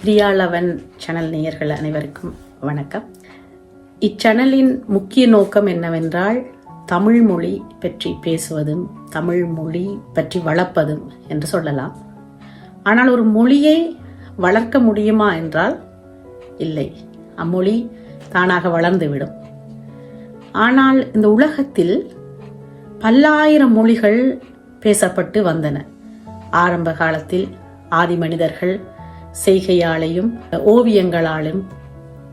பிரியாளவன் channel நேயர்கள் அனைவருக்கும் வணக்கம். இச்சேனலின் முக்கிய நோக்கம் என்னவென்றால் தமிழ் மொழி பற்றி பேசுவதும் தமிழ் மொழி பற்றி வளர்ப்பதும் என்று சொல்லலாம். ஆனால் ஒரு மொழியை வளர்க்க முடியுமா என்றால் இல்லை. அம்மொழி தானாக வளர்ந்துவிடும். ஆனால் இந்த உலகத்தில் பல்லாயிரம் மொழிகள் பேசப்பட்டு வந்தன. ஆரம்ப காலத்தில் ஆதி மனிதர்கள் செய்கையாலையும் ஓவியங்களாலும்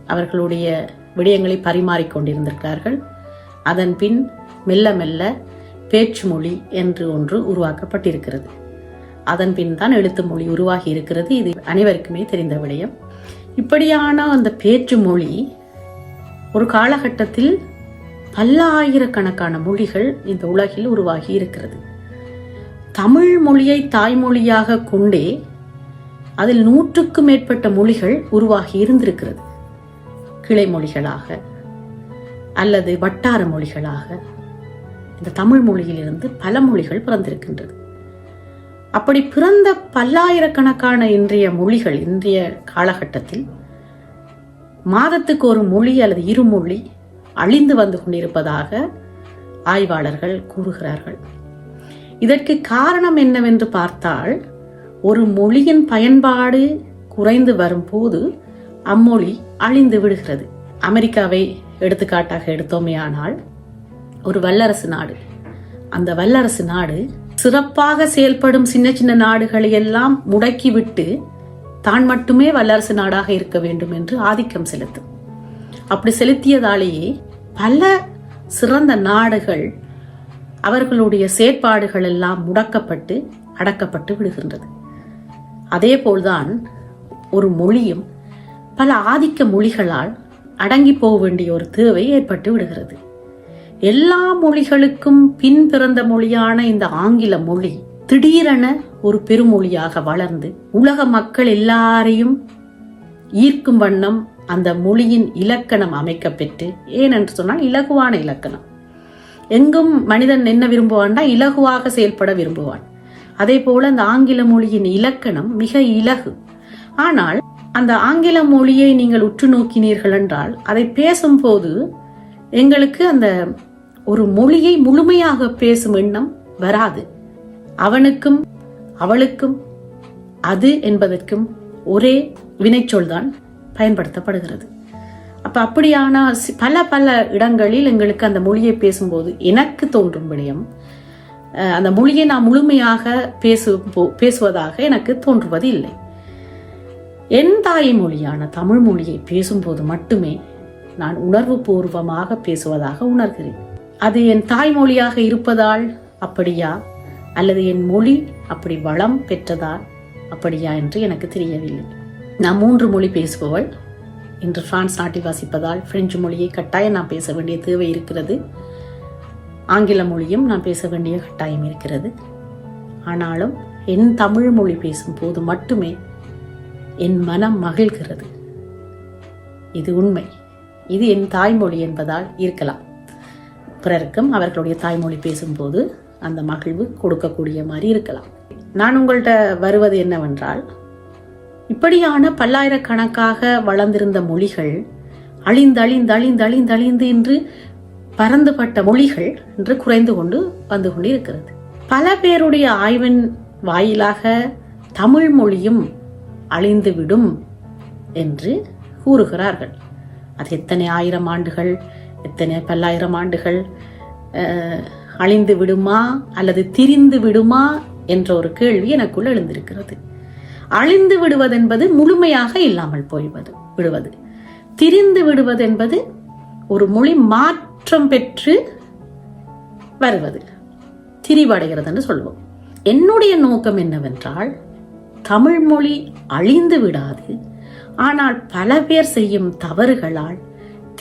அவர்களுடைய விடயங்களை பரிமாறிக்கொண்டிருந்திருக்கிறார்கள் அதன் பின் மெல்ல மெல்ல பேச்சு மொழி என்று ஒன்று உருவாக்கப்பட்டிருக்கிறது. அதன் பின் தான் எழுத்து மொழி உருவாகி இருக்கிறது. இது அனைவருக்குமே தெரிந்த விடயம். இப்படியான அந்த பேச்சு மொழி ஒரு காலகட்டத்தில் பல்லாயிரக்கணக்கான மொழிகள் இந்த உலகில் உருவாகி இருக்கிறது. தமிழ் மொழியை தாய்மொழியாக கொண்டே அதில் நூற்றுக்கும் மேற்பட்ட மொழிகள் உருவாகி இருந்திருக்கிறது. கிளை மொழிகளாக அல்லது வட்டார மொழிகளாக இந்த தமிழ் மொழியிலிருந்து பல மொழிகள் பிறந்திருக்கின்றது. அப்படி பிறந்த பல்லாயிரக்கணக்கான இன்றைய மொழிகள் இன்றைய காலகட்டத்தில் மாதத்துக்கு ஒரு மொழி அல்லது இரு மொழி அழிந்து வந்து கொண்டிருப்பதாக ஆய்வாளர்கள் கூறுகிறார்கள். இதற்கு காரணம் என்னவென்று பார்த்தால் ஒரு மொழியின் பயன்பாடு குறைந்து வரும்போது அம்மொழி அழிந்து விடுகிறது. அமெரிக்காவை எடுத்துக்காட்டாக எடுத்தோமேயானால் ஒரு வல்லரசு நாடு. அந்த வல்லரசு நாடு சிறப்பாக செயல்படும் சின்ன சின்ன நாடுகளை எல்லாம் முடக்கிவிட்டு தான் மட்டுமே வல்லரசு நாடாக இருக்க வேண்டும் என்று ஆதிக்கம் செலுத்தும் அப்படி செலுத்தியதாலேயே பல சிறந்த நாடுகள் அவர்களுடைய செயற்பாடுகள் எல்லாம் முடக்கப்பட்டு அடக்கப்பட்டு விடுகின்றது. அதே போல்தான் ஒரு மொழியும் பல ஆதிக்க மொழிகளால் அடங்கி போக வேண்டிய ஒரு தேவை ஏற்பட்டு விடுகிறது. எல்லா மொழிகளுக்கும் பின் பிறந்த மொழியான இந்த ஆங்கில மொழி திடீரென ஒரு பெருமொழியாக வளர்ந்து உலக மக்கள் எல்லாரையும் ஈர்க்கும் வண்ணம் அந்த மொழியின் இலக்கணம் அமைக்கப்பெற்று ஏனென்று சொன்னால் இலகுவான இலக்கணம். எங்கும் மனிதன் என்ன விரும்புவான்டா? இலகுவாக செயல்பட விரும்புவான். அதே போல அந்த ஆங்கில மொழியின் இலக்கணம் மிக இலகு. ஆனால் அந்த ஆங்கில மொழியை நீங்கள் உற்று நோக்கினீர்கள் என்றால் அதை பேசும்போது எங்களுக்கு அந்த ஒரு மொழியை முழுமையாக பேசும் எண்ணம் வராது. அவனுக்கும் அவளுக்கும் அது என்பதற்கும் ஒரே வினைச்சொல் தான் பயன்படுத்தப்படுகிறது. அப்ப அப்படியான பல பல இடங்களில் எங்களுக்கு அந்த மொழியை பேசும்போது எனக்கு தோன்றும் விடயம் அந்த மொழியை நான் முழுமையாக பேசு போ- பேசுவதாக எனக்கு தோன்றுவது இல்லை என் தாய் மொழியான தமிழ் மொழியை பேசும்போது மட்டுமே நான் உணர்வு பூர்வமாக பேசுவதாக உணர்கிறேன். அது என் தாய்மொழியாக இருப்பதால் அப்படியா? அல்லது என் மொழி அப்படி வளம் பெற்றதால் அப்படியா என்று எனக்கு தெரியவில்லை. நான் மூன்று மொழி பேசுபவள். இன்று பிரான்ஸ் நாட்டில் வசிப்பதால் பிரெஞ்சு மொழியை கட்டாயம் நான் பேச வேண்டிய தேவை இருக்கிறது. ஆங்கில மொழியும் நான் பேச வேண்டிய கட்டாயம் இருக்கிறது. ஆனாலும் என் தமிழ் மொழி பேசும்போது மட்டுமே என் மனம் மகிழ்கிறது. இது உண்மை. இது என் தாய்மொழி என்பதால் இருக்கலாம். பிறருக்கும் அவர்களுடைய தாய்மொழி பேசும்போது அந்த மகிழ்வு கொடுக்கக்கூடிய மாதிரி இருக்கலாம். நான் உங்கள்கிட்ட வருவது என்னவென்றால் இப்படியான பல்லாயிரக்கணக்காக வளர்ந்திருந்த மொழிகள் அழிந்து அழிந்து அழிந்து அழிந்து அழிந்து பரந்துபட்ட மொழிகள் என்று குறைந்து கொண்டு வந்து கொண்டு இருக்கிறது பல பேருடைய ஆய்வின் வாயிலாக தமிழ் மொழியும் அழிந்துவிடும் என்று கூறுகிறார்கள். அது எத்தனை ஆயிரம் ஆண்டுகள் எத்தனை பல்லாயிரம் ஆண்டுகள் அழிந்து விடுமா அல்லது திரிந்து விடுமா என்ற ஒரு கேள்வி எனக்குள் எழுந்திருக்கிறது. அழிந்து விடுவதென்பது முழுமையாக இல்லாமல் போய்வது விடுவது. திரிந்து விடுவது என்பது ஒரு மொழி மாற்றம் பெற்று வருவது. திரிவடைகிறது என்று சொல்வோம். என்னுடைய நோக்கம் என்னவென்றால் தமிழ் மொழி அழிந்து விடாது. ஆனால் பல பேர் செய்யும் தவறுகளால்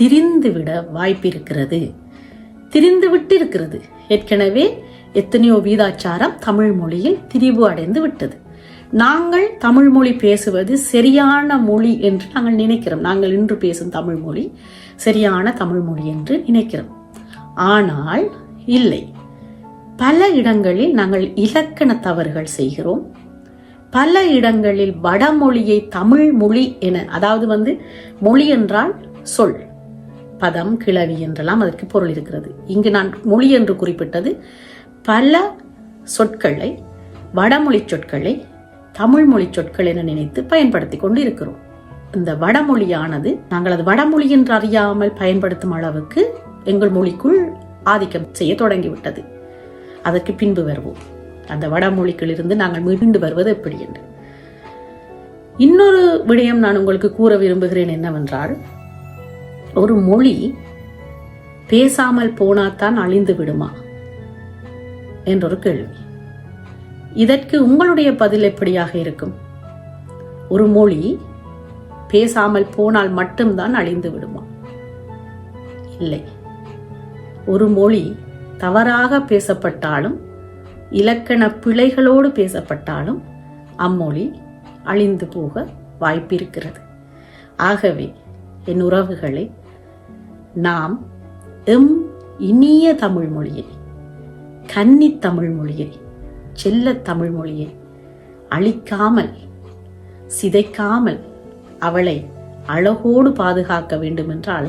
திரிந்துவிட வாய்ப்பிருக்கிறது. திரிந்து விட்டு இருக்கிறது ஏற்கனவே எத்தனையோ வீதாச்சாரம் தமிழ் மொழியில் திரிவு அடைந்து விட்டது. நாங்கள் தமிழ் மொழி பேசுவது சரியான மொழி என்று நாங்கள் நினைக்கிறோம். நாங்கள் இன்று பேசும் தமிழ் மொழி சரியான தமிழ் மொழி என்று நினைக்கிறோம். ஆனால் இல்லை. பல இடங்களில் நாங்கள் இலக்கண தவறுகள் செய்கிறோம். பல இடங்களில் வடமொழியை தமிழ் மொழி என அதாவது வந்து மொழி என்றால் சொல். பதம் கிளவி என்றெல்லாம் அதற்கு பொருள் இருக்கிறது. இங்கு நான் மொழி என்று குறிப்பிட்டது பல சொற்களை வடமொழி சொற்களை தமிழ் மொழி சொற்கள் என நினைத்து பயன்படுத்தி கொண்டு இருக்கிறோம். இந்த வடமொழியானது நாங்கள் அது வடமொழி என்று அறியாமல் பயன்படுத்தும் அளவுக்கு எங்கள் மொழிக்குள் ஆதிக்கம் செய்ய தொடங்கிவிட்டது. அதற்கு பின்பு வருவோம். அந்த வடமொழிகளிலிருந்து நாங்கள் மீண்டு வருவது எப்படி என்று. இன்னொரு விடயம் நான் உங்களுக்கு கூற விரும்புகிறேன் என்னவென்றால் ஒரு மொழி பேசாமல் போனாதான் அழிந்து விடுமா என்றொரு கேள்வி. இதற்கு உங்களுடைய பதில் எப்படியாக இருக்கும்? ஒரு மொழி பேசாமல் போனால் மட்டும்தான் அழிந்து விடுமா இல்லை. ஒரு மொழி தவறாக பேசப்பட்டாலும் இலக்கண பிழைகளோடு பேசப்பட்டாலும் அம்மொழி அழிந்து போக வாய்ப்பிருக்கிறது. ஆகவே என் உறவுகளை நாம் எம் இனிய தமிழ் மொழியை கன்னி தமிழ் மொழியை செல்ல தமிழ் மொழியை அழிக்காமல் சிதைக்காமல் அவளை அழகோடு பாதுகாக்க வேண்டுமென்றால்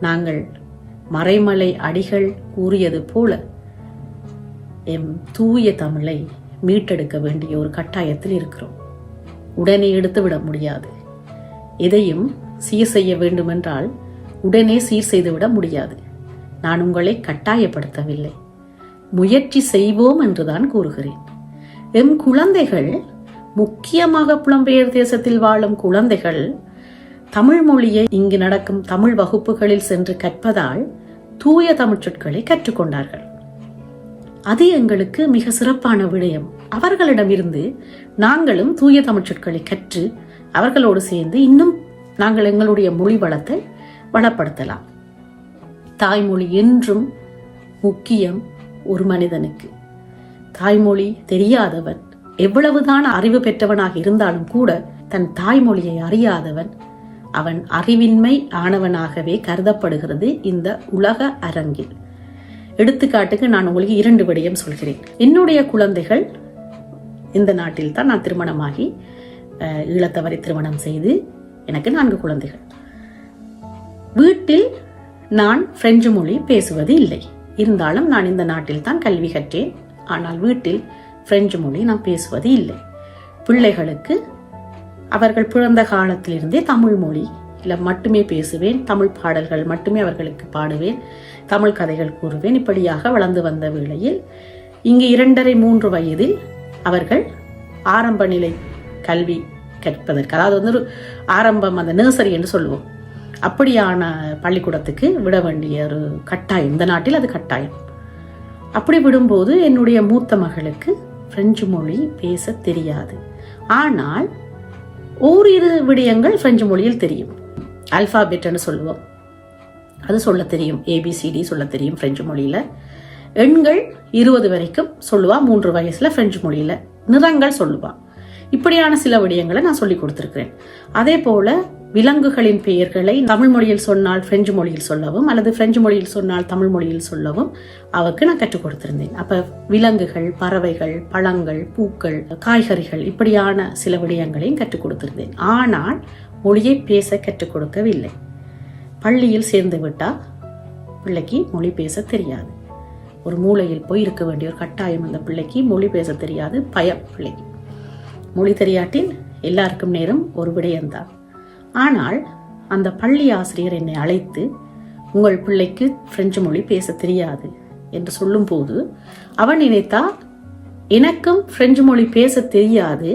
நாங்கள் மறைமலை அடிகள் கூறியது போல எம் தூய தமிழை மீட்டெடுக்க வேண்டிய ஒரு கட்டாயத்தில் இருக்கிறோம். உடனே எடுத்துவிட முடியாது. எதையும் சீர் செய்ய வேண்டுமென்றால் உடனே சீர் செய்துவிட முடியாது. நான் உங்களை கட்டாயப்படுத்தவில்லை. முயற்சி செய்வோம் என்றுதான் கூறுகிறேன். எம் குழந்தைகள் முக்கியமாக புலம்பெயர் தேசத்தில் வாழும் குழந்தைகள் தமிழ் மொழியை இங்கு நடக்கும் தமிழ் வகுப்புகளில் சென்று கற்பதால் தூய தமிழ் சொற்களை கற்றுக்கொண்டார்கள். அது எங்களுக்கு மிக சிறப்பான விடயம். அவர்களிடமிருந்து நாங்களும் தூய தமிழ் சொற்களை கற்று அவர்களோடு சேர்ந்து இன்னும் நாங்கள் எங்களுடைய மொழி வளத்தை வளப்படுத்தலாம். தாய்மொழி என்றும் முக்கியம் ஒரு மனிதனுக்கு. தாய்மொழி தெரியாதவன் எவ்வளவுதான் அறிவு பெற்றவனாக இருந்தாலும் கூட தன் தாய்மொழியை அறியாதவன் அவன் அறிவின்மை ஆனவனாகவே கருதப்படுகிறது இந்த உலக அரங்கில். எடுத்துக்காட்டுக்கு நான் உங்களுக்கு இரண்டு விடயம் சொல்கிறேன். என்னுடைய குழந்தைகள் இந்த நாட்டில் தான் நான் திருமணமாகி அஹ், ஈழத்தவரை திருமணம் செய்து எனக்கு நான்கு குழந்தைகள். வீட்டில் நான் பிரெஞ்சு மொழி பேசுவது இல்லை இருந்தாலும் நான் இந்த நாட்டில் தான் கல்வி கற்றேன். ஆனால் வீட்டில் பிரெஞ்சு மொழி நான் பேசுவது இல்லை. பிள்ளைகளுக்கு அவர்கள் பிறந்த காலத்திலிருந்தே தமிழ் மொழி இல்லை மட்டுமே பேசுவேன் தமிழ் பாடல்கள் மட்டுமே அவர்களுக்கு பாடுவேன் தமிழ் கதைகள் கூறுவேன். இப்படியாக வளர்ந்து வந்த வேளையில் இங்கு இரண்டரை மூன்று வயதில் அவர்கள் ஆரம்ப நிலை கல்வி கற்பதற்கு அதாவது வந்து ஆரம்பம் அந்த நர்சரி என்று சொல்லுவோம். அப்படியான பள்ளிக்கூடத்துக்கு விட வேண்டிய ஒரு கட்டாயம். இந்த நாட்டில் அது கட்டாயம். அப்படி விடும்போது என்னுடைய மூத்த மகளுக்கு பிரெஞ்சு மொழி பேச தெரியாது. ஆனால் ஓரிரு விடயங்கள் பிரெஞ்சு மொழியில் தெரியும். அல்பாபெட்னு சொல்லுவோம். அது சொல்ல தெரியும். ஏபிசிடி சொல்ல தெரியும் பிரெஞ்சு மொழியில. எண்கள் இருபது வரைக்கும் சொல்லுவா மூன்று வயசுல பிரெஞ்சு மொழியில. நிறங்கள் சொல்லுவா. இப்படியான சில விடயங்களை நான் சொல்லி கொடுத்திருக்கிறேன். அதே போல விலங்குகளின் பெயர்களை தமிழ் மொழியில் சொன்னால் பிரெஞ்சு மொழியில் சொல்லவும் அல்லது பிரெஞ்சு மொழியில் சொன்னால் தமிழ் மொழியில் சொல்லவும் அவருக்கு நான் கற்றுக் கொடுத்திருந்தேன். அப்ப விலங்குகள் பறவைகள் பழங்கள் பூக்கள் காய்கறிகள் இப்படியான சில விடயங்களையும் கற்றுக் கொடுத்திருந்தேன். ஆனால் மொழியை பேச கற்றுக் கொடுக்கவில்லை. பள்ளியில் சேர்ந்து விட்டா பிள்ளைக்கு மொழி பேச தெரியாது. ஒரு மூலையில் போய் இருக்க வேண்டிய ஒரு கட்டாயம் அந்த பிள்ளைக்கு மொழி பேச தெரியாது. பயம் பிள்ளைக்கு. மொழி தெரியாட்டில் எல்லாருக்கும் நேரம் ஒரு விடயம்தான். ஆனால் அந்த பள்ளி ஆசிரியர் என்னை அழைத்து உங்கள் பிள்ளைக்கு பிரெஞ்சு மொழி பேச தெரியாது என்று சொல்லும்போது அவன் நினைத்தா எனக்கும் பிரெஞ்சு மொழி பேச தெரியாது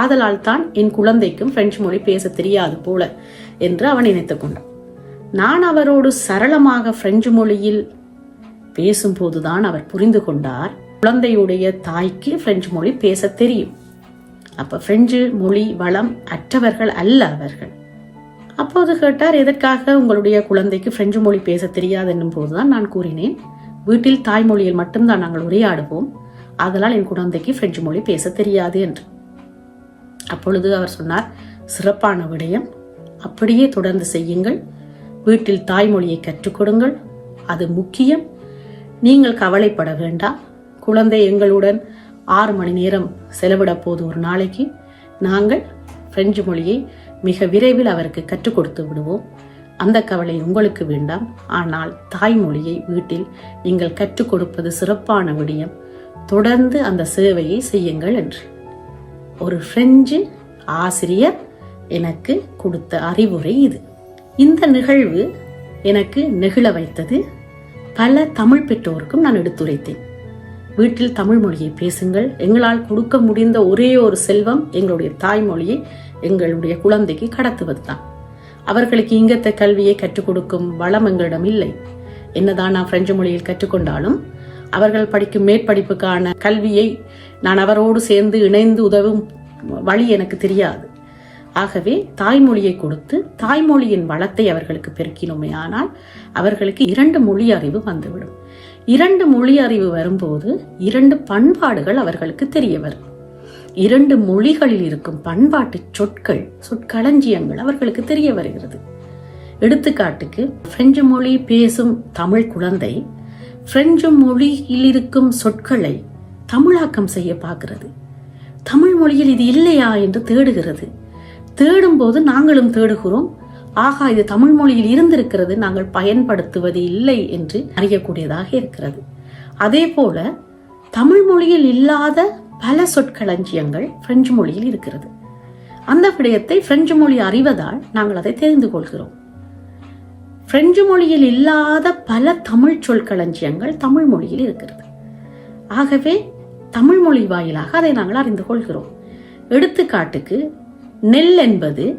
ஆதலால் தான் என் குழந்தைக்கும் பிரெஞ்சு மொழி பேச தெரியாது போல என்று அவன் நினைத்து கொண்டான். நான் அவரோடு சரளமாக பிரெஞ்சு மொழியில் பேசும்போதுதான் அவர் புரிந்து கொண்டார் குழந்தையுடைய தாய்க்கு பிரெஞ்சு மொழி பேச தெரியும். அப்ப பிரெஞ்சு மொழி வளம் அற்றவர்கள் அல்ல அவர்கள். அப்போது கேட்டார் எதற்காக உங்களுடைய குழந்தைக்கு பிரெஞ்சு மொழி பேச தெரியாது? என்னும் போதுதான் நான் கூறினேன். வீட்டில் தாய்மொழியில் மட்டும்தான் நாங்கள் உரையாடுவோம். ஆதலால் என் குழந்தைக்கு பிரெஞ்சு மொழி பேச தெரியாது என்று. அப்பொழுது அவர் சொன்னார் சிறப்பான விடயம். அப்படியே தொடர்ந்து செய்யுங்கள். வீட்டில் தாய்மொழியை கற்றுக் கொடுங்கள். அது முக்கியம். நீங்கள் கவலைப்பட வேண்டாம். குழந்தை எங்களுடன் ஆறு மணி நேரம் செலவிட போது ஒரு நாளைக்கு நாங்கள் பிரெஞ்சு மொழியை மிக விரைவில் அவருக்கு கற்றுக் கொடுத்து விடுவோம். அந்த கவலை உங்களுக்கு வேண்டாம். ஆனால் தாய்மொழியை வீட்டில் நீங்கள் கற்றுக் கொடுப்பது சிறப்பான விடயம். தொடர்ந்து அந்த சேவையை செய்யுங்கள் என்று. ஒரு பிரெஞ்சு ஆசிரியர் எனக்கு கொடுத்த அறிவுரை இது. இந்த நிகழ்வு எனக்கு நெகிழ வைத்தது. பல தமிழ் பெற்றோருக்கும் நான் எடுத்துரைத்தேன். வீட்டில் தமிழ் மொழியை பேசுங்கள். எங்களால் கொடுக்க முடிந்த ஒரே ஒரு செல்வம் எங்களுடைய தாய்மொழியை எங்களுடைய குழந்தைக்கு கடத்துவதுதான். அவர்களுக்கு இங்கத்த கல்வியை கற்றுக் கொடுக்கும் வளம் எங்களிடம் இல்லை. என்னதான் நான் பிரெஞ்சு மொழியில் கற்றுக்கொண்டாலும் அவர்கள் படிக்கும் மேற்படிப்புக்கான கல்வியை நான் அவரோடு சேர்ந்து இணைந்து உதவும் வழி எனக்கு தெரியாது. ஆகவே தாய்மொழியை கொடுத்து தாய்மொழியின் வளத்தை அவர்களுக்கு பெருக்கினோமே ஆனால் அவர்களுக்கு இரண்டு மொழி அறிவு வந்துவிடும். இரண்டு மொழி அறிவு வரும்போது இரண்டு பண்பாடுகள் அவர்களுக்கு தெரிய வரும். இரண்டு மொழிகளில் இருக்கும் பண்பாட்டு சொற்கள் சொற்களஞ்சியங்கள் அவர்களுக்கு தெரிய வருகிறது. எடுத்துக்காட்டுக்கு பிரெஞ்சு மொழி பேசும் தமிழ் குழந்தை பிரெஞ்சு மொழியில் இருக்கும் சொற்களை தமிழாக்கம் செய்ய பார்க்கிறது. தமிழ் மொழியில் இது இல்லையா என்று தேடுகிறது. தேடும் போது நாங்களும் தேடுகிறோம். ஆகா இது தமிழ் மொழியில் இருந்திருக்கிறது நாங்கள் பயன்படுத்துவது இல்லை என்று அறியக்கூடியதாக இருக்கிறது. அதே போல தமிழ் மொழியில் இல்லாத பல சொற்களஞ்சியங்கள் பிரெஞ்சு மொழியில் இருக்கிறது. அந்த விடயத்தை பிரெஞ்சு மொழி அறிவதால் நாங்கள் அதை தெரிந்து கொள்கிறோம். பிரெஞ்சு மொழியில் இல்லாத பல தமிழ் சொற்களஞ்சியங்கள் தமிழ் மொழியில் இருக்கிறது. ஆகவே தமிழ் மொழி வாயிலாக அதை நாங்கள் அறிந்து கொள்கிறோம். எடுத்துக்காட்டுக்கு நெல் என்பது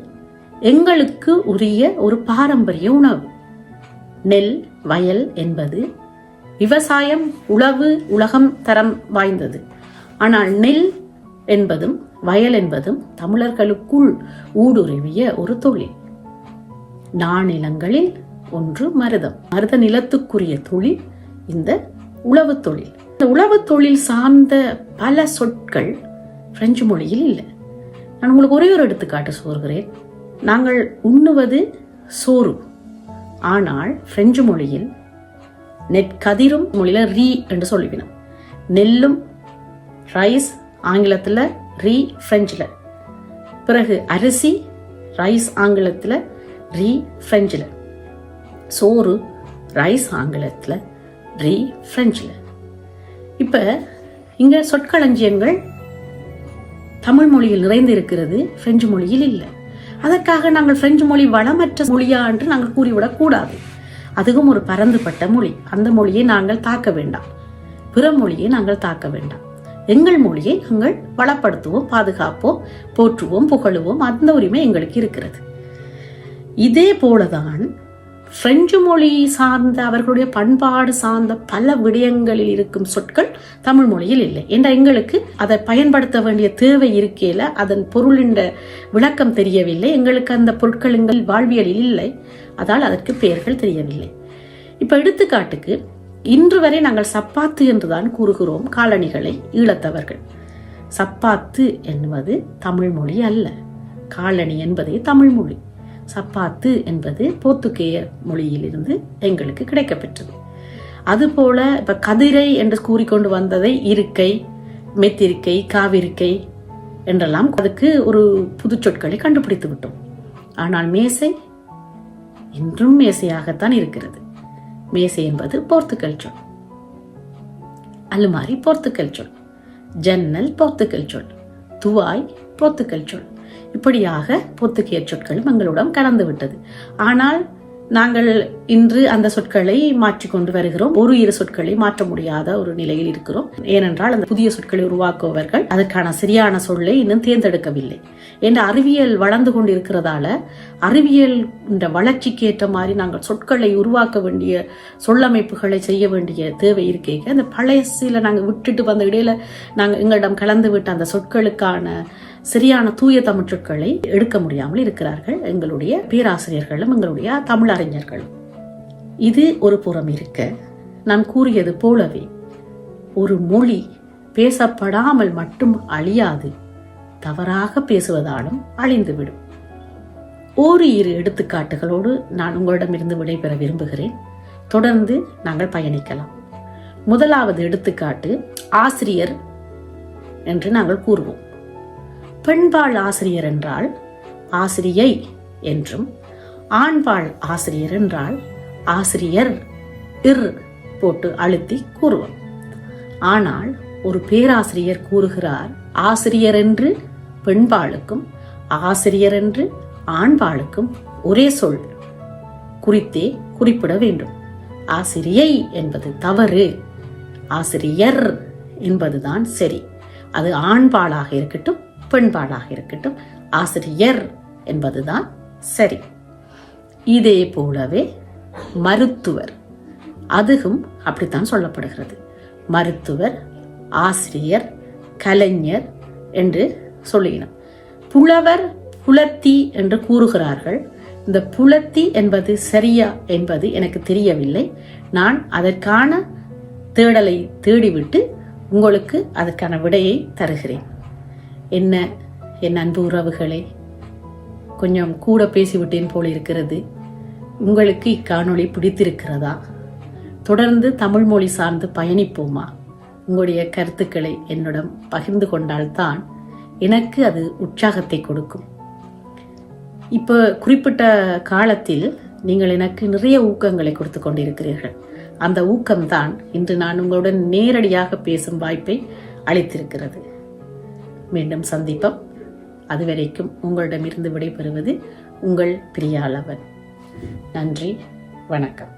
எங்களுக்கு உரிய ஒரு பாரம்பரிய உணவு. நெல் வயல் என்பது விவசாயம் உழவு உலகம் தரம் வாய்ந்தது. ஆனால் நெல் என்பதும் வயல் என்பதும் தமிழர்களுக்குள் ஊடுருவிய ஒரு தொழில். நானிலங்களில் ஒன்று மருதம். மருத நிலத்துக்குரிய தொழில் இந்த உழவு தொழில். இந்த உழவு தொழில் சார்ந்த பல சொற்கள் பிரெஞ்சு மொழியில் இல்லை. நான் உங்களுக்கு ஒரே ஒரு எடுத்துக்காட்டு சொல்கிறேன். நாங்கள் உண்ணுவது சோறு. ஆனால் பிரெஞ்சு மொழியில் நெற்கதிரும் மொழியில் ரீ என்று சொல்லிவினோம். நெல்லும் ரைஸ் ஆங்கிலத்தில் ரீ ஃப்ரெஞ்சில் பிறகு அரிசி ரைஸ் ஆங்கிலத்தில் ரீ ஃப்ரெஞ்சில் சோறு ரைஸ் ஆங்கிலத்தில் ரீ ஃப்ரெஞ்சில் இப்போ இங்கே சொற்களஞ்சியங்கள் தமிழ் மொழியில் நிறைந்து இருக்கிறது பிரெஞ்சு மொழியில் இல்லை. அதற்காக நாங்கள் பிரெஞ்சு மொழி வளமற்ற மொழியா என்று நாங்கள் கூறிவிடக்கூடாது அதுவும் ஒரு பரந்துபட்ட மொழி. அந்த மொழியை நாங்கள் தாக்க வேண்டாம். பிற மொழியை நாங்கள் தாக்க வேண்டாம். எங்கள் மொழியை நாங்கள் வளப்படுத்துவோம் பாதுகாப்போம் போற்றுவோம் புகழுவோம். அந்த உரிமை எங்களுக்கு இருக்கிறது. இதே போலதான் பிரெஞ்சு மொழி சார்ந்த அவர்களுடைய பண்பாடு சார்ந்த பல விடயங்களில் இருக்கும் சொற்கள் தமிழ் மொழியில் இல்லை. என்ற எங்களுக்கு அதை பயன்படுத்த வேண்டிய தேவை இருக்கையில அதன் பொருளின் விளக்கம் தெரியவில்லை. எங்களுக்கு அந்த பொருட்கள் எங்கள் வாழ்வியலில் இல்லை. அதால் அதற்கு பெயர்கள் தெரியவில்லை. இப்ப எடுத்துக்காட்டுக்கு இன்று வரை நாங்கள் சப்பாத்து என்றுதான் கூறுகிறோம் காலணிகளை ஈழத்தவர்கள். சப்பாத்து என்பது தமிழ் மொழி அல்ல. காலணி என்பதே தமிழ் மொழி. சப்பாத்து என்பது போர்த்துகேய மொழியிலிருந்து எங்களுக்கு கிடைக்கப்பெற்றது. அதுபோல இப்ப கதிரை என்று கூறிக்கொண்டு வந்ததை இருக்கை மெத்திருக்கை காவிருக்கை என்றெல்லாம் அதுக்கு ஒரு புது சொற்களை கண்டுபிடித்து விட்டோம். ஆனால் மேசை இன்றும் மேசையாகத்தான் இருக்கிறது. மேசை என்பது போர்த்துக்கல் சொல். அலுமாரி போர்த்துக்கல் சொல். ஜன்னல் போர்த்துக்கல் சொல். துவாய் போர்த்துக்கல் சொல். இப்படியாக போர்த்துகேய சொற்களும் எங்களுடன் கலந்து விட்டது ஆனால் நாங்கள் இன்று அந்த சொற்களை மாற்றிக்கொண்டு வருகிறோம். ஒரு இரு சொற்களை மாற்ற முடியாத ஒரு நிலையில் இருக்கிறோம். ஏனென்றால் அந்த புதிய சொற்களை உருவாக்குபவர்கள் அதற்கான சரியான சொல்லை இன்னும் தேர்ந்தெடுக்கவில்லை. என்ற அறிவியல் வளர்ந்து கொண்டிருக்கிறதால அறிவியல் இந்த வளர்ச்சிக்கு ஏற்ற மாதிரி நாங்கள் சொற்களை உருவாக்க வேண்டிய சொல்லமைப்புகளை செய்ய வேண்டிய தேவை இருக்கே அந்த பழைய சில நாங்கள் விட்டுட்டு வந்த இடையில நாங்கள் எங்களிடம் கலந்து விட்ட அந்த சொற்களுக்கான சரியான தூய தமிழ்ச்சொற்களை எடுக்க முடியாமல் இருக்கிறார்கள் எங்களுடைய பேராசிரியர்களும் எங்களுடைய தமிழறிஞர்களும் இது ஒரு புறம் இருக்க நான் கூறியது போலவே ஒரு மொழி பேசப்படாமல் மட்டும் அழியாது தவறாக பேசுவதாலும் அழிந்துவிடும். ஒரு இரு எடுத்துக்காட்டுகளோடு நான் உங்களிடமிருந்து விடைபெற விரும்புகிறேன். தொடர்ந்து நாங்கள் பயணிக்கலாம். முதலாவது எடுத்துக்காட்டு ஆசிரியர் என்று நாங்கள் கூறுவோம். பெண்பாள் ஆசிரியர் என்றால் ஆசிரியை என்றும் ஆண்பாள் ஆசிரியர் என்றால் ஆசிரியர் இர் போட்டு அழுத்தி கூறுவோம் ஆனால் ஒரு பேராசிரியர் கூறுகிறார் ஆசிரியர் என்று பெண்பாளுக்கும் ஆசிரியர் என்று ஆண்பாளுக்கும் ஒரே சொல் குறித்தே குறிப்பிட வேண்டும். ஆசிரியை என்பது தவறு ஆசிரியர் என்பதுதான் சரி. அது ஆண்பாளாக இருக்கட்டும் பெண்பாடாக இருக்கட்டும் ஆசிரியர் என்பதுதான் சரி. இதே போலவே மருத்துவர் அதுவும் அப்படித்தான் சொல்லப்படுகிறது. மருத்துவர் ஆசிரியர் கலைஞர் என்று சொல்லினோம். புலவர் புலத்தி என்று கூறுகிறார்கள். இந்த புலத்தி என்பது சரியா என்பது எனக்கு தெரியவில்லை. நான் அதற்கான தேடலை தேடிவிட்டு உங்களுக்கு அதற்கான விடையை தருகிறேன். என்ன என் அன்பு உறவுகளே? கொஞ்சம் கூட பேசிவிட்டேன் போல் இருக்கிறது. உங்களுக்கு இக்காணொளி பிடித்திருக்கிறதா? தொடர்ந்து தமிழ் மொழி சார்ந்து பயணிப்போமா? உங்களுடைய கருத்துக்களை என்னிடம் பகிர்ந்து கொண்டால்தான் எனக்கு அது உற்சாகத்தை கொடுக்கும். இப்போ குறிப்பிட்ட காலத்தில் நீங்கள் எனக்கு நிறைய ஊக்கங்களை கொடுத்து கொண்டிருக்கிறீர்கள். அந்த ஊக்கம்தான் இன்று நான் உங்களுடன் நேரடியாக பேசும் வாய்ப்பை அளித்திருக்கிறது. மீண்டும் சந்திப்போம். அதுவரைக்கும் உங்களிடமிருந்து விடைபெறுவது உங்கள் பிரியாளவன். நன்றி வணக்கம்.